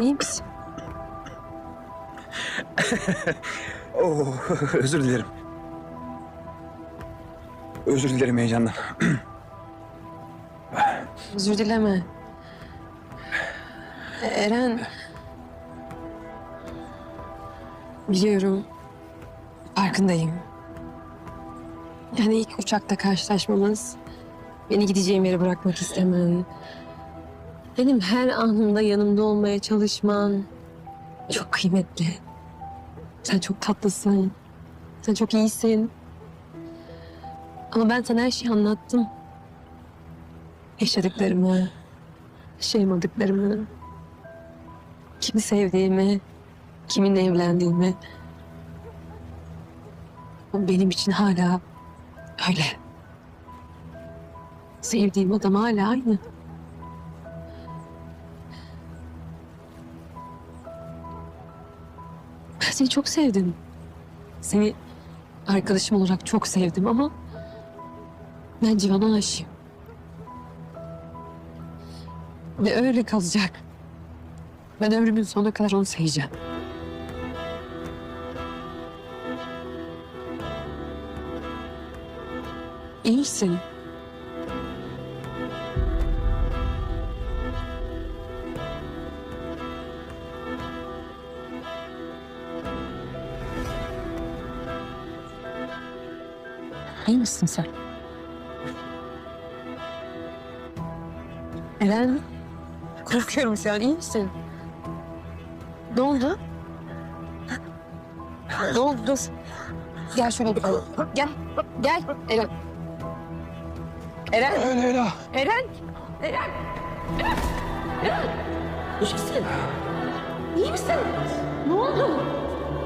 iyi misin? Oo, özür dilerim. Özür dilerim heyecandan. Özür dileme. Eren... Biliyorum. Farkındayım. Yani ilk uçakta karşılaşmamız... Beni gideceğim yere bırakmak istemen... Benim her anımda yanımda olmaya çalışman... Çok kıymetli. Sen çok tatlısın. Sen çok iyisin. Ama ben sana her şeyi anlattım. Yaşadıklarımı, yaşayamadıklarımı, kimi sevdiğimi, kiminle evlendiğimi. Ama benim için hala öyle. Sevdiğim adam hala aynı. Seni çok sevdim. Seni arkadaşım olarak çok sevdim ama ben Civan'a aşığım. Ve öyle kalacak. Ben ömrümün sonuna kadar onu seveceğim. İyi misin? İyi misin sen? Eren, korkuyorum şu an. İyi misin? Ne oldu? Ne oldu? Dur. Gel şöyle duralım. Gel. Gel. Eren. Eren. Öyle Ela. Eren. Eren. Eren. Eren. İyi misin? İyi misin? Ne oldu?